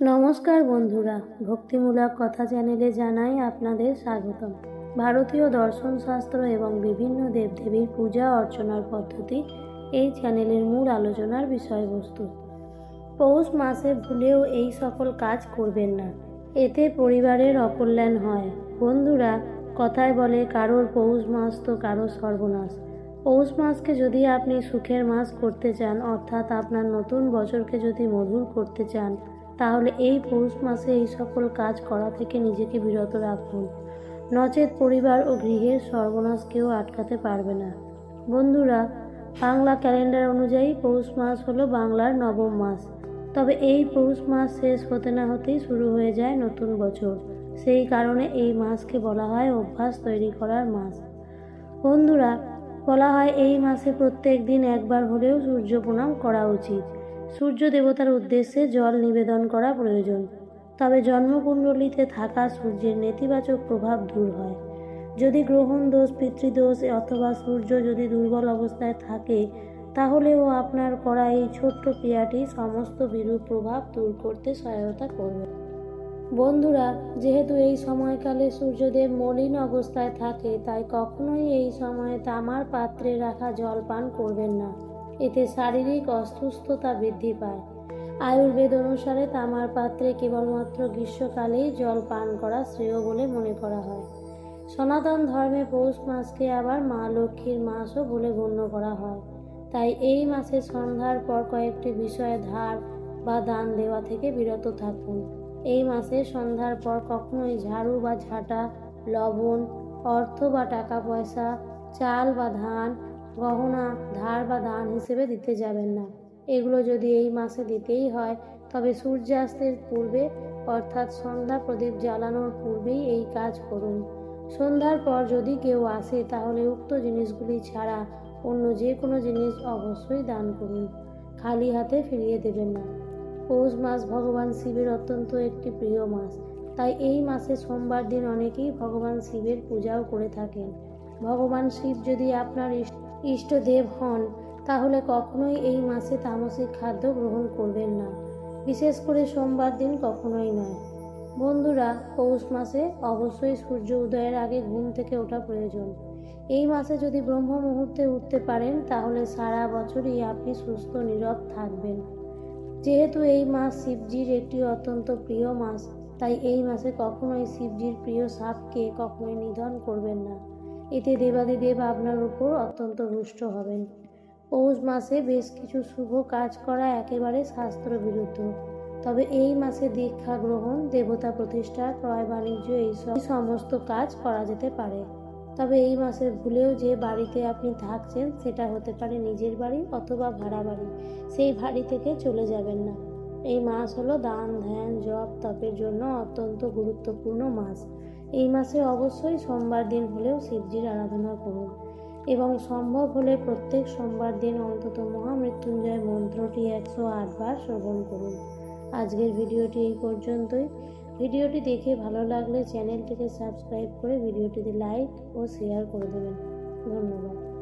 নমস্কার বন্ধুরা, ভক্তিমূলক কথা চ্যানেলে জানাই আপনাদের স্বাগতম। ভারতীয় দর্শনশাস্ত্র এবং বিভিন্ন দেবদেবীর পূজা অর্চনার পদ্ধতি এই চ্যানেলের মূল আলোচনার বিষয়বস্তু। পৌষ মাসে ভুলেও এই সকল কাজ করবেন না। এতে পরিবারের অকল্যাণ হয়। বন্ধুরা, কথায় বলে কারোর পৌষ মাস তো কারোর সর্বনাশ। পৌষ মাসকে যদি আপনি সুখের মাস করতে চান, অর্থাৎ আপনার নতুন বছরকে যদি মধুর করতে চান তাহলে এই পৌষ মাসে এই সকল কাজ করা থেকে নিজেকে বিরত রাখুন। নচেত পরিবার ও গৃহের সর্বনাশ কেউ আটকাতে পারবে না। বন্ধুরা, বাংলা ক্যালেন্ডার অনুযায়ী পৌষ মাস হলো বাংলার নবম মাস। তবে এই পৌষ মাস শেষ হতে না হতেই শুরু হয়ে যায় নতুন বছর। সেই কারণে এই মাসকে বলা হয় অভ্যাস তৈরি করার মাস। বন্ধুরা, বলা হয় এই মাসে প্রত্যেক দিন একবার হলেও সূর্য প্রণাম করা উচিত। সূর্য দেবতার উদ্দেশ্যে জল নিবেদন করা প্রয়োজন। তবে জন্মকুণ্ডলিতে থাকা সূর্যের নেতিবাচক প্রভাব দূর হয়। যদি গ্রহণ দোষ, পিতৃদোষ অথবা সূর্য যদি দুর্বল অবস্থায় থাকে, তাহলেও আপনার করা এই ছোট্ট ক্রিয়াটি সমস্ত বিরূপ প্রভাব দূর করতে সহায়তা করবে। বন্ধুরা, যেহেতু এই সময়কালে সূর্যদেব মলিন অবস্থায় থাকে, তাই কখনোই এই সময়ে তামার পাত্রে রাখা জল পান করবেন না। এতে শারীরিক অসুস্থতা বৃদ্ধি পায়। আয়ুর্বেদ অনুসারে তামার পাত্রে কেবলমাত্র গ্রীষ্মকালেই জল পান করা শ্রেয় বলে মনে করা হয়। সনাতন ধর্মে পৌষ মাসকে আবার মা লক্ষ্মীর মাসও বলে গণ্য করা হয়। তাই এই মাসে সন্ধ্যার পর কয়েকটি বিষয়ে ধার বা দান দেওয়া থেকে বিরত থাকুন। এই মাসে সন্ধ্যার পর কখনোই ঝাড়ু বা ঝাঁটা, লবণ, অর্থ বা টাকা পয়সা, চাল বা ধান গহনা, ধার বা দান হিসেবে দিতে যাবেন না। এগুলো যদি এই মাসে দিতেই হয়, তবে সূর্যাস্তের পূর্বে, অর্থাৎ সন্ধ্যা প্রদীপ জ্বালানোর পূর্বেই এই কাজ করুন। সন্ধ্যার পর যদি কেউ আসে, তাহলে উক্ত জিনিসগুলি ছাড়া অন্য যে কোনো জিনিস অবশ্যই দান করুন। খালি হাতে ফিরিয়ে দেবেন না। পৌষ মাস ভগবান শিবের অত্যন্ত একটি প্রিয় মাস। তাই এই মাসে সোমবার দিন অনেকেই ভগবান শিবের পূজাও করে থাকেন। ভগবান শিব যদি আপনার ইষ্টদেব হন, তাহলে কখনোই এই মাসে তামসিক খাদ্য গ্রহণ করবেন না। বিশেষ করে সোমবার দিন কখনোই নয়। বন্ধুরা, পৌষ মাসে অবশ্যই সূর্য উদয়ের আগে ঘুম থেকে ওঠা প্রয়োজন। এই মাসে যদি ব্রহ্ম মুহূর্তে উঠতে পারেন, তাহলে সারা বছরই আপনি সুস্থ, নীরব থাকবেন। যেহেতু এই মাস শিবজির একটি অত্যন্ত প্রিয় মাস, তাই এই মাসে কখনোই শিবজির প্রিয় সাপকে কখনোই নিধন করবেন না। এতে দেবাদিদেব আপনার উপর অত্যন্ত রুষ্ট হবেন। পৌষ মাসে বেশ কিছু শুভ কাজ করা একেবারে শাস্ত্র বিরুদ্ধ তবে এই মাসে দীক্ষা গ্রহণ, দেবতা প্রতিষ্ঠা, ক্রয় বাণিজ্য এইসব সমস্ত কাজ করা যেতে পারে। তবে এই মাসে ভুলেও যে বাড়িতে আপনি থাকছেন, সেটা হতে পারে নিজের বাড়ি অথবা ভাড়া বাড়ি। সেই বাড়ি থেকে চলে যাবেন না। এই মাস হলো দান, ধ্যান, জপ, তপের জন্য অত্যন্ত গুরুত্বপূর্ণ মাস। এই মাসে অবশ্যই সোমবার দিন হলেও শিবজির আরাধনা করুন এবং সম্ভব হলে প্রত্যেক সোমবার দিন অন্তত মহামৃত্যুঞ্জয় মন্ত্রটি একশো আটবার শ্রবণ করুন। আজকের ভিডিওটি এই পর্যন্তই। ভিডিওটি দেখে ভালো লাগলে চ্যানেলটিকে সাবস্ক্রাইব করে ভিডিওটিতে লাইক ও শেয়ার করে দেবেন। ধন্যবাদ।